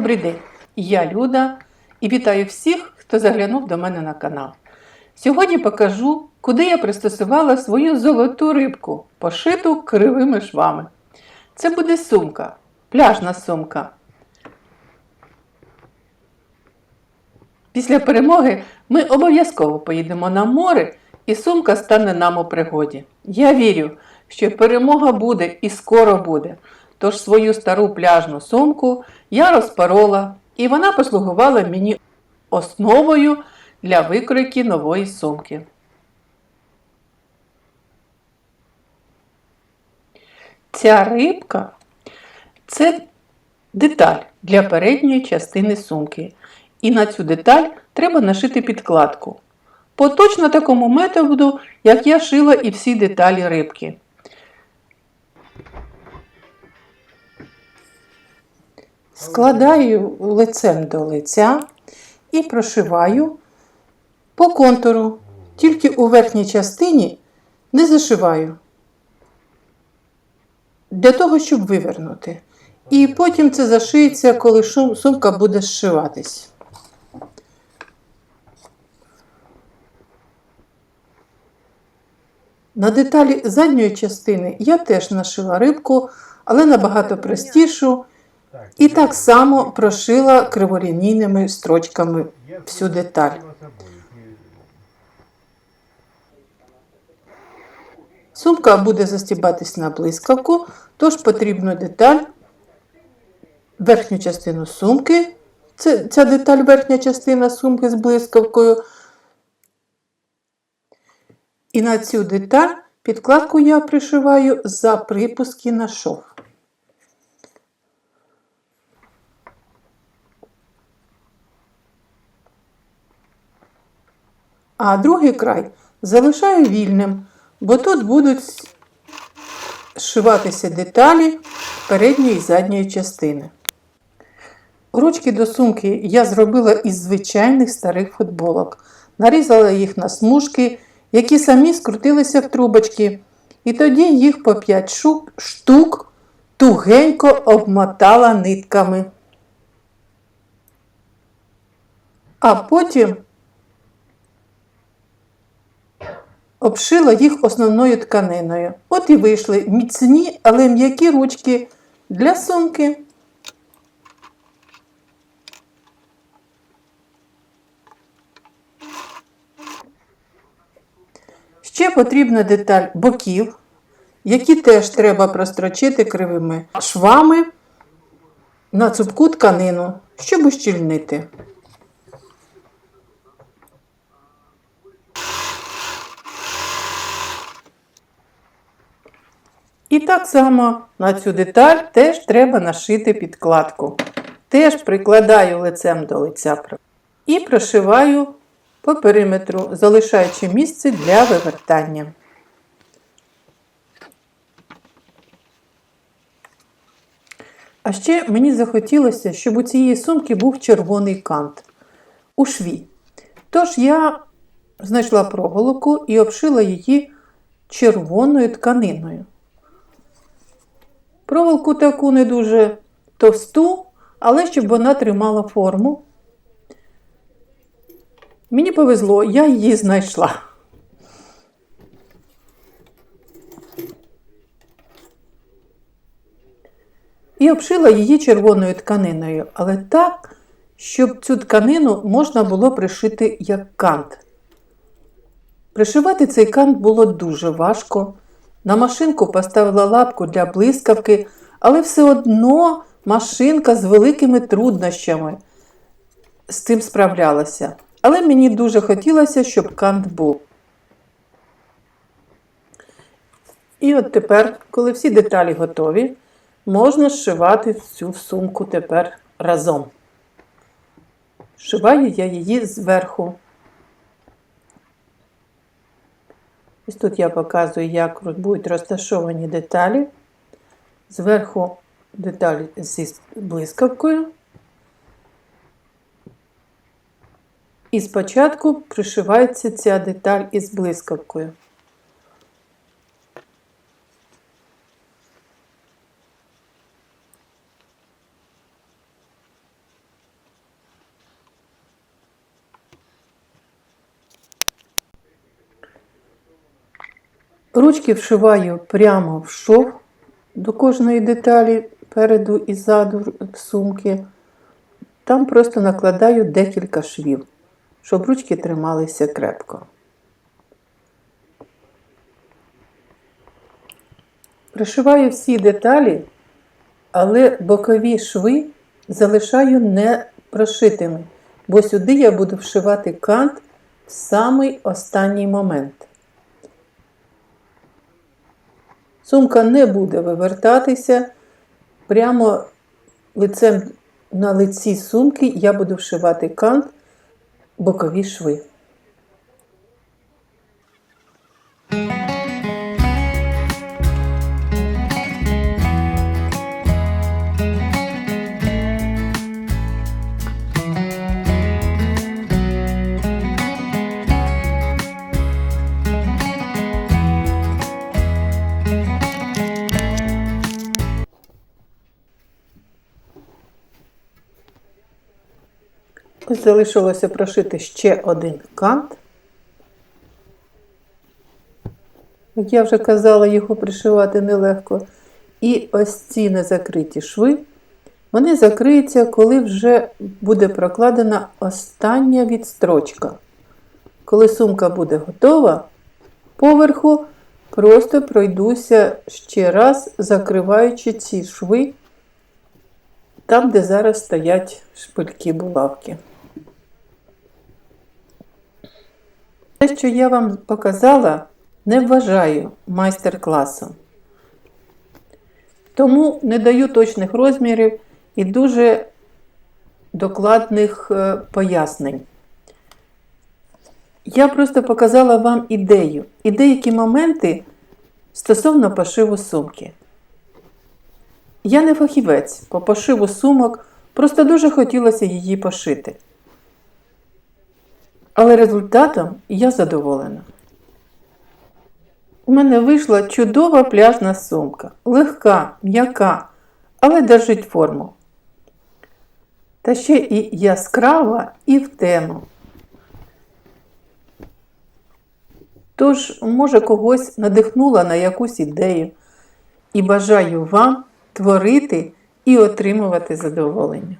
Добрий день! Я Люда і вітаю всіх, хто заглянув до мене на канал. Сьогодні покажу, куди я пристосувала свою золоту рибку, пошиту кривими швами. Це буде сумка, пляжна сумка. Після перемоги ми обов'язково поїдемо на море, і сумка стане нам у пригоді. Я вірю, що перемога буде і скоро буде. Тож свою стару пляжну сумку я розпорола, і вона послугувала мені основою для викройки нової сумки. Ця рибка це деталь для передньої частини сумки. І на цю деталь треба нашити підкладку. По точно такому методу, як я шила і всі деталі рибки. Складаю лицем до лиця і прошиваю по контуру. Тільки у верхній частині не зашиваю. Для того, щоб вивернути. І потім це зашиється, коли сумка буде зшиватись. На деталі задньої частини я теж нашила рибку, але набагато простішу. І так само прошила криворівнійними строчками всю деталь. Сумка буде застібатись на блискавку, тож потрібно деталь, верхню частину сумки. Це, ця деталь верхня частина сумки з блискавкою. І на цю деталь підкладку я пришиваю за припуски на шов. А другий край залишаю вільним, бо тут будуть зшиватися деталі передньої і задньої частини. Ручки до сумки я зробила із звичайних старих футболок. Нарізала їх на смужки, які самі скрутилися в трубочки, і тоді їх по 5 шук- штук тугенько обмотала нитками. А потім обшила їх основною тканиною. От і вийшли міцні, але м'які ручки для сумки. Ще потрібна деталь боків, які теж треба прострочити кривими швами на цупку тканину, щоб ущільнити. І так само на цю деталь теж треба нашити підкладку. Теж прикладаю лицем до лиця і прошиваю по периметру, залишаючи місце для вивертання. А ще мені захотілося, щоб у цієї сумки був червоний кант у шві. Тож я знайшла проволоку і обшила її червоною тканиною. Проволоку таку не дуже товсту, але щоб вона тримала форму. Мені повезло, я її знайшла. І обшила її червоною тканиною, але так, щоб цю тканину можна було пришити як кант. Пришивати цей кант було дуже важко. На машинку поставила лапку для блискавки, але все одно машинка з великими труднощами з цим справлялася. Але мені дуже хотілося, щоб кант був. І от тепер, коли всі деталі готові, можна зшивати цю сумку тепер разом. Зшиваю я її зверху. Ось тут я показую, як будуть розташовані деталі. Зверху деталь зі блискавкою. І спочатку пришивається ця деталь із блискавкою. Ручки вшиваю прямо в шов до кожної деталі переду і ззаду сумки. Там просто накладаю декілька швів, щоб ручки трималися крепко. Пришиваю всі деталі, але бокові шви залишаю не прошитими, бо сюди я буду вшивати кант в самий останній момент. Сумка не буде вивертатися. Прямо лицем на лиці сумки я буду вшивати кант бокові шви. Залишилося прошити ще один кант. Як я вже казала, його пришивати нелегко. І ось ці незакриті шви, вони закриються, коли вже буде прокладена остання відстрочка. Коли сумка буде готова, поверху просто пройдуся ще раз, закриваючи ці шви там, де зараз стоять шпильки булавки. Те, що я вам показала, не вважаю майстер-класом. Тому не даю точних розмірів і дуже докладних е, пояснень. Я просто показала вам ідею і деякі моменти стосовно пошиву сумки. Я не фахівець по пошиву сумок, просто дуже хотілося її пошити. Але результатом я задоволена. У мене вийшла чудова пляжна сумка, легка, м'яка, але держить форму. Та ще і яскрава, і в тему. Тож, може, когось надихнула на якусь ідею і бажаю вам творити і отримувати задоволення.